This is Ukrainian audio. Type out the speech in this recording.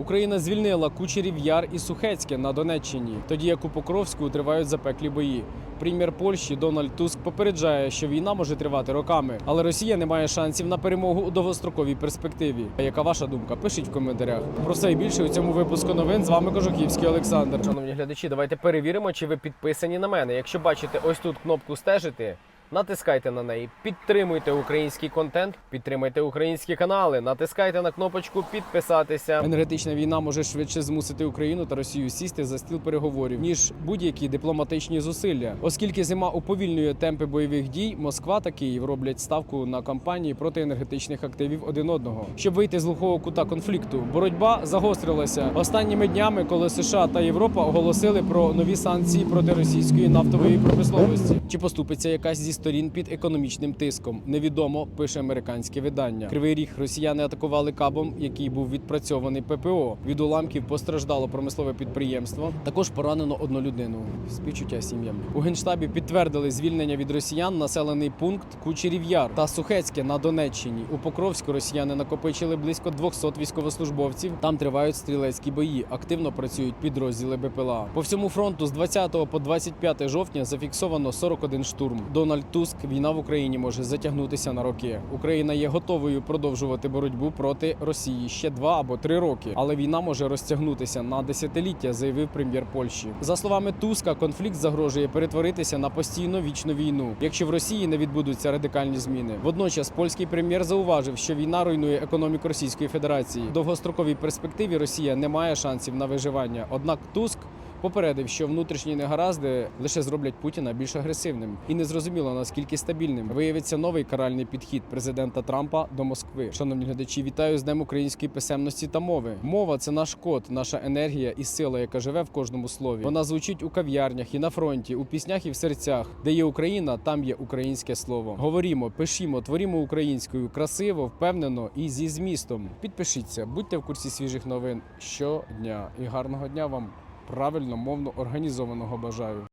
Україна звільнила Кучерів Яр і Сухецьке на Донеччині, тоді як у Покровську тривають запеклі бої. Прем'єр Польщі Дональд Туск попереджає, що війна може тривати роками, але Росія не має шансів на перемогу у довгостроковій перспективі. А яка ваша думка? Пишіть в коментарях. Про все і більше у цьому випуску новин. З вами Кожухівський Олександр. Шановні глядачі, давайте перевіримо, чи ви підписані на мене. Якщо бачите ось тут кнопку стежити. Натискайте на неї, підтримуйте український контент, підтримайте українські канали, натискайте на кнопочку підписатися. Енергетична війна може швидше змусити Україну та Росію сісти за стіл переговорів ніж будь-які дипломатичні зусилля, оскільки зима уповільнює темпи бойових дій. Москва та Київ роблять ставку на кампанії проти енергетичних активів один одного, щоб вийти з глухого кута конфлікту. Боротьба загострилася останніми днями, коли США та Європа оголосили про нові санкції проти російської нафтової промисловості. Чи поступиться якась зі сторін під економічним тиском? Невідомо пише американське видання. Кривий ріг росіяни атакували кабом, який був відпрацьований ППО. Від уламків постраждало промислове підприємство. Також поранено одну людину. Співчуття сім'ям. У генштабі підтвердили звільнення від росіян населений пункт Кучерів Яр та Сухецьке на Донеччині. У Покровську росіяни накопичили близько 200 військовослужбовців. Там тривають стрілецькі бої. Активно працюють підрозділи БПЛА. По всьому фронту з 20 по 25 жовтня зафіксовано 41 штурм. Дональд Туск війна в Україні може затягнутися на роки. Україна є готовою продовжувати боротьбу проти Росії ще два або три роки, але війна може розтягнутися на десятиліття, заявив прем'єр Польщі. За словами Туска, конфлікт загрожує перетворитися на постійно вічну війну, якщо в Росії не відбудуться радикальні зміни. Водночас польський прем'єр зауважив, що війна руйнує економіку Російської Федерації. В довгостроковій перспективі Росія не має шансів на виживання. Однак Туск попередив, що внутрішні негаразди лише зроблять Путіна більш агресивним, і незрозуміло наскільки стабільним виявиться новий каральний підхід президента Трампа до Москви. Шановні глядачі, вітаю з Днем української писемності та мови. Мова це наш код, наша енергія і сила, яка живе в кожному слові. Вона звучить у кав'ярнях і на фронті, у піснях і в серцях. Де є Україна, там є українське слово. Говорімо, пишімо, творімо українською красиво, впевнено і зі змістом. Підпишіться, будьте в курсі свіжих новин щодня і гарного дня вам правильно мовно організованого бажаю.